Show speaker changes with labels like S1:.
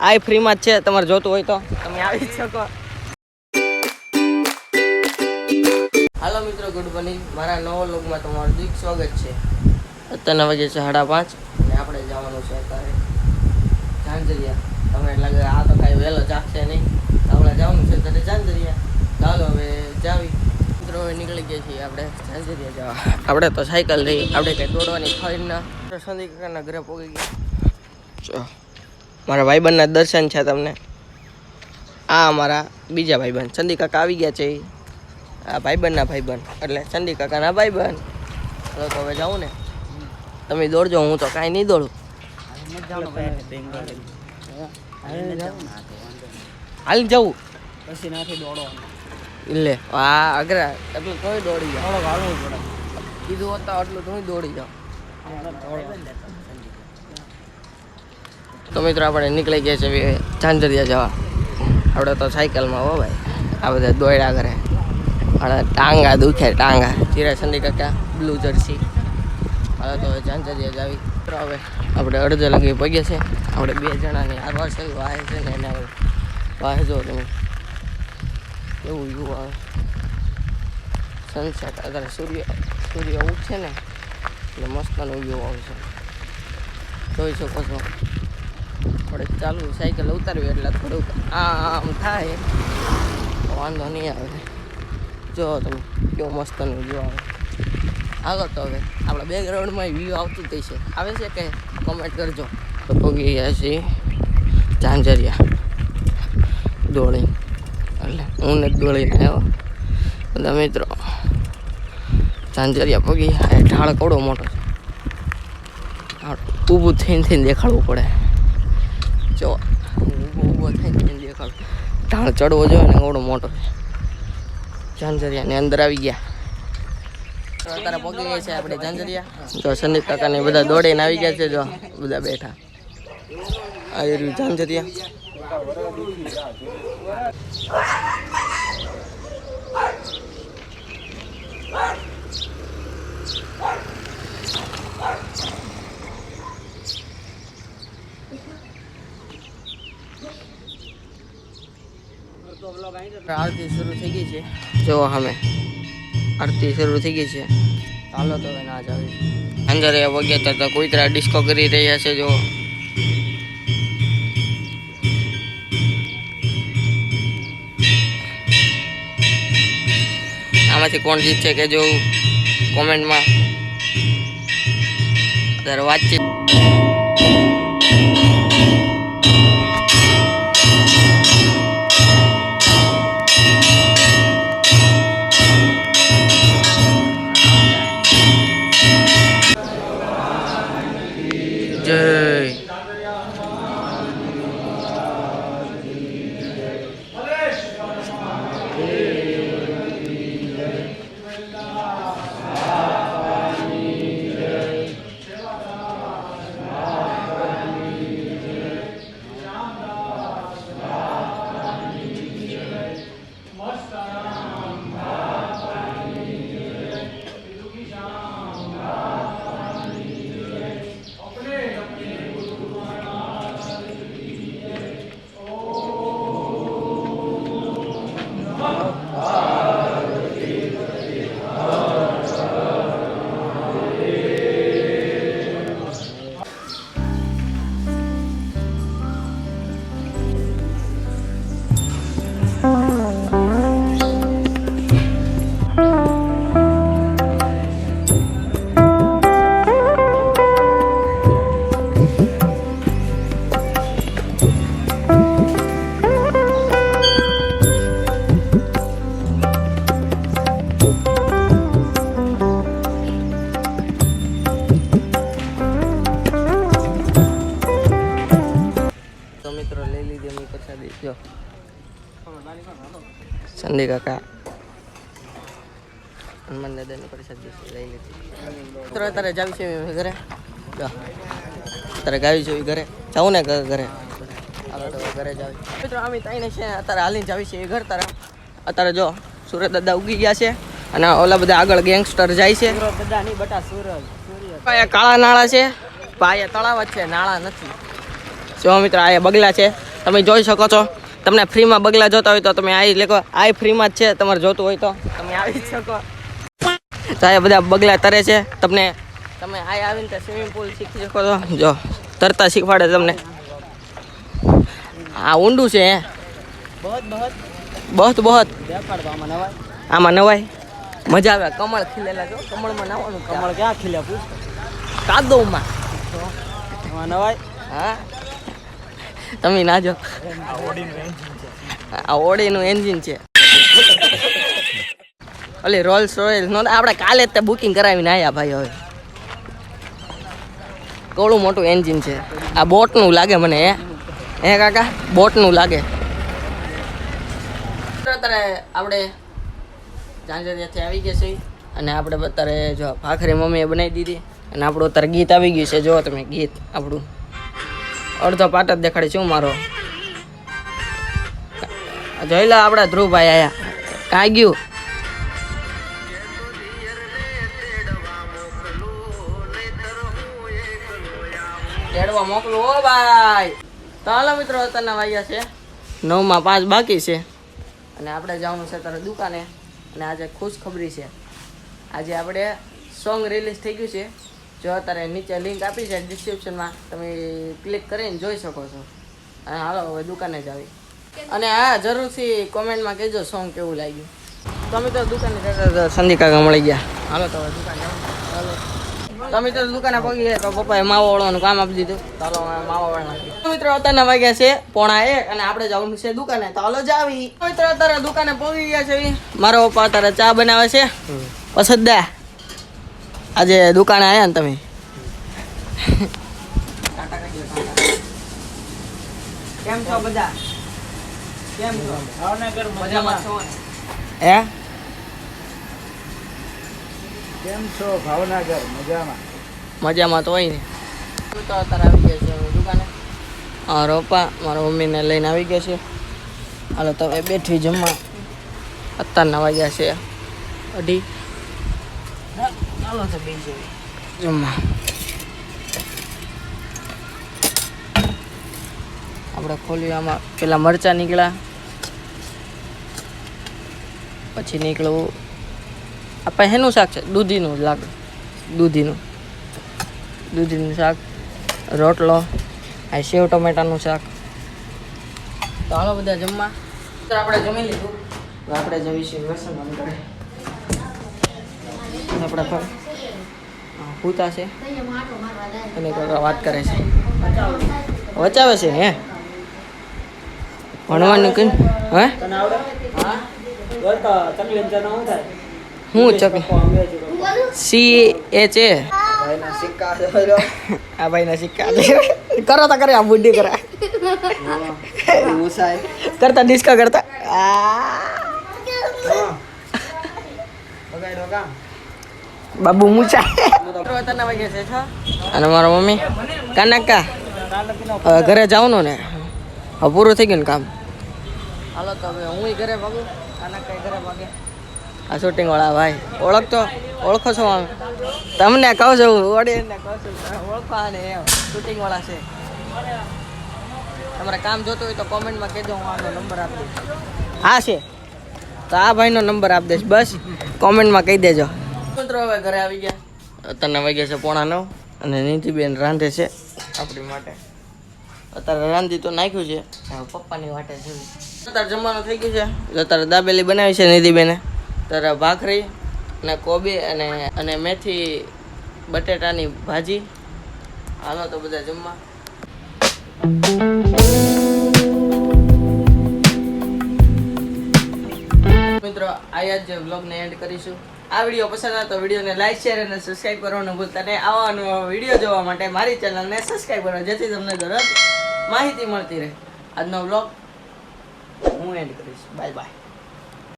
S1: આઈ ફ્રીમાં જ છે, તમારે જોતું હોય તો. તમે આવી શકો. હાલો મિત્રો ગુડ મોર્નિંગ મારા નવો લોગમાં તમારું દિક સ્વાગત છે. અત્યારના વાગે છે સાડા પાંચ અને આપણે જવાનું છે અત્યારે ઝાંઝરિયા. તમે લાગે આ તો કાંઈ વહેલો જાગશે નહીં. આપણે જવાનું છે ત્યારે ચાંદરિયા ચાલો હવે જાવી મિત્રો નીકળી ગયા છીએ આપણે ચાંદરિયા જવા. આપણે તો સાયકલ રહી આપણે કંઈ દોડવાની ખરી ના. સંદી કાકાના ઘરે પહોંચી ગયા. ચો મારા ભાઈબંધના દર્શન છે તમને. આ અમારા બીજા ભાઈબંધ. ચંદી કાકા આવી ગયા છે આ ભાઈબંધના ભાઈબંધ. એટલે ચંદી કાકાના ભાઈબંધ. તો તો હવે જાઉં ને. તમે દોડજો હું તો કાંઈ નહીં દોડું. હાલ જવું.
S2: પછી નાથી દોડો
S1: એટલે આ અઘરા એટલું તોય દોડી જાવ
S2: થોડો હાલવું પડે.
S1: કીધું હતા આટલું તોય દોડી જાવ તો મિત્રો આપણે નીકળી ગયા છે ઝાંઝરિયા જવા. આપણે તો સાયકલમાં હો ભાઈ. આ બધા દોડ્યા કરે. અને ટાંગા દુખે ટાંગા. ચીરા સંડી કાકા બ્લુ જર્સી. હવે તો હવે ચાંદરિયા જાવી મિત્રો હવે આપણે અડધે લગી પગ્યા છે. આપણે બે જણાની આરવાર છે આવે છે ને એના વાહે જો તમે. કેવું વ્યૂ આવે સનસેટ અત્યારે સૂર્ય સૂર્ય ઉઠશે ને, એટલે મસ્તનો વ્યૂ આવશે જોઈ શકો છો. આપણે ચાલુ સાયકલ ઉતારવી એટલે થોડુંક આમ થાય. વાંધો નહીં આવે. જો તમે, કેવો મસ્તનો વ્યૂ આવે આગળ તો હવે, આપણા બેકગ્રાઉન્ડમાં વ્યૂ આવતું જ છે આવે છે કે કોમેન્ટ કરજો. તો પગી ગયા છીએ. ઝાંઝરિયા દોડી. એટલે હું નથી દોડીને આવ્યો. બધા મિત્રો, ઝાંઝરિયા પગી, આ ઢાળ કવડો મોટો છે. ઊભું થઈને થઈને દેખાડવું પડે. જો, ઊભો ઊભો થઈને થઈને દેખાડ ઢાળ ચડવો જોઈએ ને કવડો મોટો છે. ઝાંઝરિયાની અંદર આવી ગયા. અત્યારે પગી ગયા છે આપણે ઝાંઝરિયા. બધા દોડીને આવી ગયા છે, જો, બધા બેઠા. આવી રહ્યું ઝાંઝરિયા. આરતી શરૂ થઈ ગઈ છે. જો અમે આરતી શરૂ થઈ ગઈ છે. ચાલો તો ના જ આવી. અંદર એ વગ્યા હતા કોઈતરા ડિસ્કો કરી રહ્યા છે જો આમાંથી કોણ જીતશે કે જો કોમેન્ટમાં અત્યારે વાતચીત જો સંદી કાકા હનુમાન દાદાની પ્રસાદી છે, લઈ લીધી મિત્રો અત્યારે જાવી છે ઘરે જો અત્યારે ગાવી છે ઘરે જાઉં ને ઘરે ઘરે જાવી મિત્રો અમે તાઈને છે અત્યારે હાલીને જાવી છે એ ઘર તારા અત્યારે જો સુરત દાદા ઉગી ગયા છે અને ઓલા બધા આગળ ગેંગસ્ટર જાય છે
S2: બધા નહીં બટા
S1: સુરત કાળા નાળા છે પણ તળાવ જ છે નાળા નથી જો મિત્રો આ બગલા છે તમે જોઈ શકો છો. તમને ફ્રીમાં બગલા જોતા હોય તો તમે આવી લેખો. આ ફ્રીમાં જ છે તમારે જોતું હોય તો તમે આવી જ શકો. તો અહીંયા બધા બગલા તરે છે. તમને તમે આ આવીને ત્યાં સ્વિમિંગ પુલ શીખી શકો છો. જો તરતા શીખવાડે તમને. આ ઊંડું છે બહુ
S2: બહુ આમાં નવાય.
S1: મજા આવે. કમળ ખીલેલા જો. કમળમાં નાવાનું કમળ
S2: ક્યાં ખીલ્યા પૂછ.
S1: કાદવમાં.
S2: નવાય.
S1: હા. તમે ના જો. આ ઓડીનું એન્જિન છે. અલે રોલ્સ રોયલ નો આપણે કાલે જ તે બુકિંગ કરાવીને આવ્યા ભાઈ હવે. કોળું મોટું એન્જિન છે. આ બોટનું લાગે મને, હે? હે, કાકા? બોટનું લાગે. અત્યારે આપણે ઝાંઝરિયાથી આવી ગયા છીએ. અને આપણે અત્યારે જો ભાખરી મમ્મીએ બનાવી દીધી. અને આપણું અત્યારે ગીત આવી ગયું છે. જો તમે ગીત આપણું. અડધો પાટ જ દેખાડી શું મારો. જોઈ લો આપણા ધ્રુવભાઈ આયા. કાંઈ ગયું મોકલું. ઓ ભાઈ. તો મિત્રો, અત્યારના વાગ્યા છે. નવમાં પાંચ બાકી છે. અને આપણે જવાનું છે તારે દુકાને. અને આજે ખુશ ખબરી છે. આજે આપણે સોંગ રિલીઝ થઈ ગયું છે. જો અત્યારે નીચે લિંક આપી છે ડિસ્ક્રિપ્શનમાં તમે ક્લિક કરીને જોઈ શકો છો. અને હાલો હવે દુકાને જ આવી. અને હા જરૂરથી કોમેન્ટમાં કહેજો સોંગ કેવું લાગ્યું. તમે તો દુકાને જતા સંદીપ કાકા મળી ગયા. હાલો તો હવે દુકાને હાલો. તમે તો દુકાને પગી ગયા તો પપ્પાએ માવો વળવાનું કામ આપી દીધું. ચાલો માવો વળ મિત્રો અત્યારના વાગ્યા છે પોણા એક અને આપણે જવાનું છે દુકાને. તો હાલો જાવી મિત્રો અત્યારે દુકાને પગી ગયા છે. મારો પપ્પા અત્યારે ચા બનાવે છે. પસંદા આજે દુકાને આવ્યા ને તમે? કેમ છો બધા? કેમ છો?
S2: ભાવનગર
S1: મજામાં છો? હે?
S2: કેમ છો? ભાવનગર મજામાં.
S1: મજામાં તો હોય ને. તું તો અત્યારે આવી ગયા છે દુકાને? હા રોપા મારા મમ્મીને લઈને આવી ગયા છે. હાલો તમે બેઠી જમવા. અત્યારના વાગ્યા છે અઢી. ચાલો તો બે આપણે ખોલ્યું આમાં પેલા મરચા નીકળ્યા પછી નીકળવું આપણે શેનું શાક છે દૂધીનું લાગે દૂધીનું દૂધીનું શાક રોટલો આ સેવ ટમેટાનું શાક તો હાલો બધા જમવા આપણે જમી લીધું આપણે જમીશું વ્યસન આપણે પણ પૂતા છે. અને કોઈ વાત કરે છે. વચાવે છે, હે? ભણવાનું કઈ હે? હા
S2: ચકલી?
S1: સી એ
S2: છે.
S1: આ ભાઈ ના સિક્કા કરો તો કરે, આ બુદ્ધિ કરે. કરતા ડિસ્કા કરતા.
S2: આ.
S1: બાબુ મૂચા અને મારા મમ્મી? કાનાકા? હવે ઘરે જાઉં ને? હવે પૂરું થઈ ગયું ને કામ? હાલો તો હવે હું ઘરે ભાગું. કાનાકા ઘરે ભાગે. આ શૂટિંગ વાળા ભાઈ. ઓળખતો? ઓળખો છો આમ? તમને કહું છું ઓડિયન્સને કહું છું. ઓળખો ને એમ. શૂટિંગ વાળા છે. તમારે કામ જોતું હોય તો કોમેન્ટમાં કહેજો હું આનો નંબર આપી દઈશ. હા છે. તો આ ભાઈનો નંબર આપી દઈશ. બસ કોમેન્ટમાં કહી દેજો. મિત્રો હવે ઘરે આવી ગયા. અત્યારના વાગ્યા છે પોણા નવ અને નીતિબેન રાંધે છે આપણી માટે. અત્યારે રાંધી તો નાખ્યું છે. પપ્પાની વાટે છે અત્યારે જમવાનું થઈ ગયું છે. અત્યારે દાબેલી બનાવી છે નિધિબેને ત્યારે ભાખરી અને કોબી અને અને મેથી બટેટાની ભાજી. હાલો તો બધા જમવા. મિત્રો આયા જ વ્લોગને એન્ડ કરીશું. આ વીડિયો પસંદ આવે તો વિડીયોને લાઈક શેર અને સબસ્ક્રાઈબ કરવાનું ભૂલતા નહીં આવા નવા વીડિયો જોવા માટે મારી ચેનલને સબસ્ક્રાઈબ કરો, જેથી તમને દરરોજ માહિતી મળતી રહે. આજનો વ્લોગ હું એન્ડ કરીશ. Bye bye